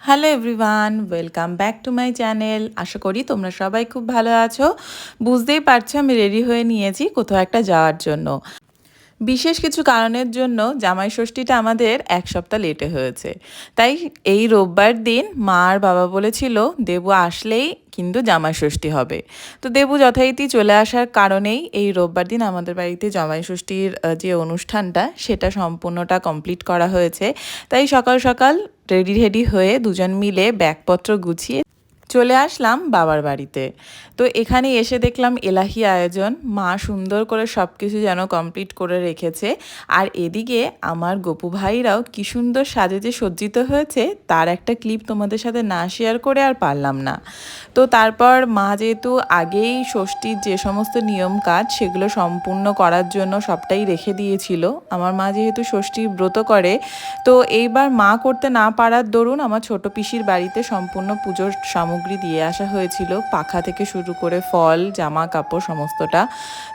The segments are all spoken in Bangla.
Hello everyone welcome back to my channel আশা করি তোমরা সবাই খুব ভালো আছো। বুঝতেই পারছ আমি রেডি হয়ে নিয়েছি কোথাও একটা যাওয়ার জন্য। বিশেষ কিছু কারণের জন্য জামাই ষষ্ঠীটা আমাদের এক সপ্তাহ লেটে হয়েছে। তাই এই রোববার দিন মা আর বাবা বলেছিল, দেবু আসলেই কিন্তু জামাই ষষ্ঠী হবে। তো দেবু যথারীতি চলে আসার কারণেই এই রোববার দিন আমাদের বাড়িতে জামাই ষষ্ঠীর যে অনুষ্ঠানটা, সেটা সম্পূর্ণটা কমপ্লিট করা হয়েছে। তাই সকাল সকাল রেডি রেডি হয়ে দুজন মিলে ব্যাগপত্র গুছিয়ে চলে আসলাম বাবার বাড়িতে। তো এখানে এসে দেখলাম এলাহি আয়োজন, মা সুন্দর করে সব কিছু যেন কমপ্লিট করে রেখেছে। আর এদিকে আমার গপু ভাইরাও কি সুন্দর সাজে যে সজ্জিত হয়েছে, তার একটা ক্লিপ তোমাদের সাথে না শেয়ার করে আর পারলাম না। তো তারপর মা যেহেতু আগেই ষষ্ঠীর যে সমস্ত নিয়ম কাজ, সেগুলো সম্পূর্ণ করার জন্য সবটাই রেখে দিয়েছিল। আমার মা যেহেতু ষষ্ঠী ব্রত করে, তো এইবার মা করতে না পারার দরুন আমার ছোট পিসির বাড়িতে সম্পূর্ণ পুজোর সামগ্রী দিয়ে আসা হয়েছিল, পাখা থেকে শুরু করে ফল, জামা, কাপড় সমস্তটা।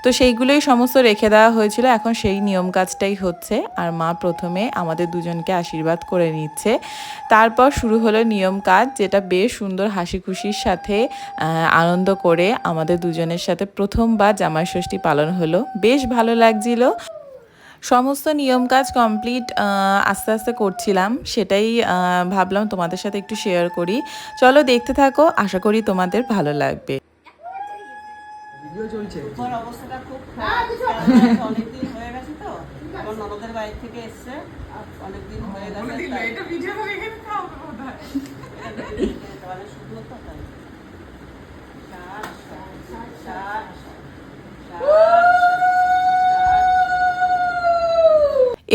তো সেইগুলোই সমস্ত রেখে দেওয়া হয়েছিল, এখন সেই নিয়ম কাজটাই হচ্ছে। আর মা প্রথমে আমাদের দুজনকে আশীর্বাদ করে নিচ্ছে। তারপর শুরু হলো নিয়ম কাজ, যেটা বেশ সুন্দর হাসি খুশির সাথে আনন্দ করে আমাদের দুজনের সাথে প্রথমবার জামাই ষষ্ঠী পালন হলো। বেশ ভালো লাগছিল। সমস্ত নিয়ম কাজ কমপ্লিট আস্তে আস্তে করছিলাম। সেটাই ভাবলাম তোমাদের সাথে একটু শেয়ার করি। চলো দেখতে থাকো আশা করি তোমাদের ভালো লাগবে। চলছে। অবস্থাটা খুব খারাপ। অনেকদিন হয়ে গেছে তো। আমার ননদের বাড়ি থেকে এসছে। অনেকদিন হয়ে গেছে তো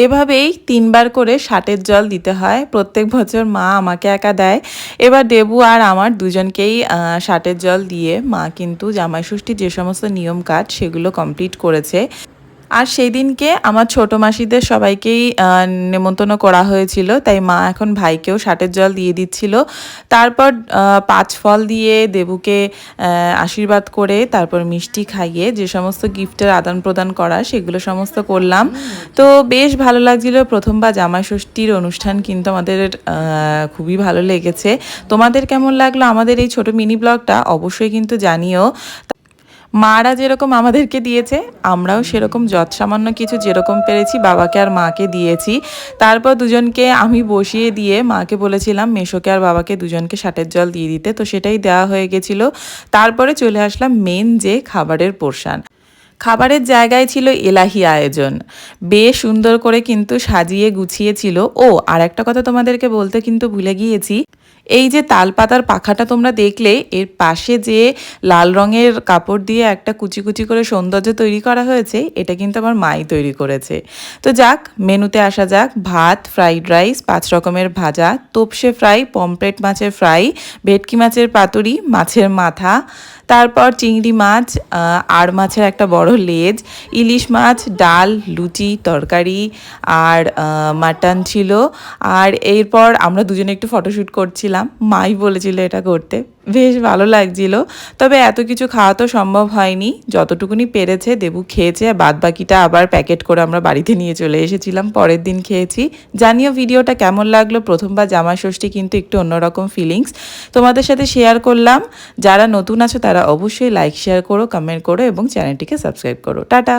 এভাবেই তিনবার করে ষাটের জল দিতে হয়। প্রত্যেক বছর মা আমাকে একা দেয়। এবার দেবু আর আমার দুজনকেই ষাটের জল দিয়ে মা কিন্তু জামাই ষষ্ঠীর যে সমস্ত নিয়ম কাজ সেগুলো কমপ্লিট করেছে। আর সেই দিনকে আমার ছোট মাসিদের সবাইকেই নেমন্তন্ন করা হয়েছিল। তাই মা এখন ভাইকেও ষাটের জল দিয়ে দিচ্ছিল। তারপর পাঁচ ফল দিয়ে দেবুকে আশীর্বাদ করে তারপর মিষ্টি খাইয়ে যে সমস্ত গিফটের আদান প্রদান করা, সেগুলো সমস্ত করলাম। তো বেশ ভালো লাগছিল। প্রথমবার জামাই ষষ্ঠীর অনুষ্ঠান কিন্তু আমাদের খুবই ভালো লেগেছে। তোমাদের কেমন লাগল আমাদের এই ছোট মিনি ব্লগটা? অবশ্যই কিন্তু জানিও। মারা যেরকম আমাদেরকে দিয়েছে, আমরাও সেরকম যৎ সামান্য কিছু যেরকম পেরেছি, বাবাকে আর মাকে দিয়েছি। তারপর দুজনকে আমি বসিয়ে দিয়ে মাকে বলেছিলাম, মেশোকে আর বাবাকে দুজনকে ষাটের জল দিয়ে দিতে। তো সেটাই দেওয়া হয়ে গেছিল। তারপরে চলে আসলাম মেন যে খাবারের পোর্শান খাবারের জায়গায় ছিল এলাহি আয়োজন। বেশ সুন্দর করে কিন্তু সাজিয়ে গুছিয়েছিল। ও আর একটা কথা তোমাদেরকে বলতে কিন্তু ভুলে গিয়েছি। এই যে তালপাতার পাখাটা তোমরা দেখলে, এর পাশে যে লাল রঙের কাপড় দিয়ে একটা কুচি কুচি করে সৌন্দর্য তৈরি করা হয়েছে, এটা কিন্তু আমার মাই তৈরি করেছে। তো যাক, মেনুতে আসা যাক। ভাত, ফ্রাইড রাইস, পাঁচ রকমের ভাজা, তোপসে ফ্রাই পমপ্লেট মাছের ফ্রাই, ভেটকি মাছের পাতুরি, মাছের মাথা তারপর চিংড়ি মাছ আর মাছের একটা বড় লেজ, ইলিশ মাছ, ডাল, লুচি, তরকারি আর মাটন ছিল। আর এরপর আমরা দুজনে একটু ফটোশ্যুট করছিলাম। মাই বলেছিল এটা করতে। বেশ ভালো লাগছিল। তবে এত কিছু খাওয়া তো সম্ভব হয়নি। যতটুকুনি পেরেছে দেবু খেয়েছে বাদ বাকিটা আবার প্যাকেট করে আমরা বাড়িতে নিয়ে চলে এসেছিলাম, পরের দিন খেয়েছি। জানিও ভিডিওটা কেমন লাগল? প্রথমবার জামা ষষ্ঠী কিন্তু একটু অন্যরকম ফিলিংস তোমাদের সাথে শেয়ার করলাম। যারা নতুন আছো তারা অবশ্যই লাইক শেয়ার করো কমেন্ট করো এবং চ্যানেলটিকে সাবস্ক্রাইব করো। টাটা!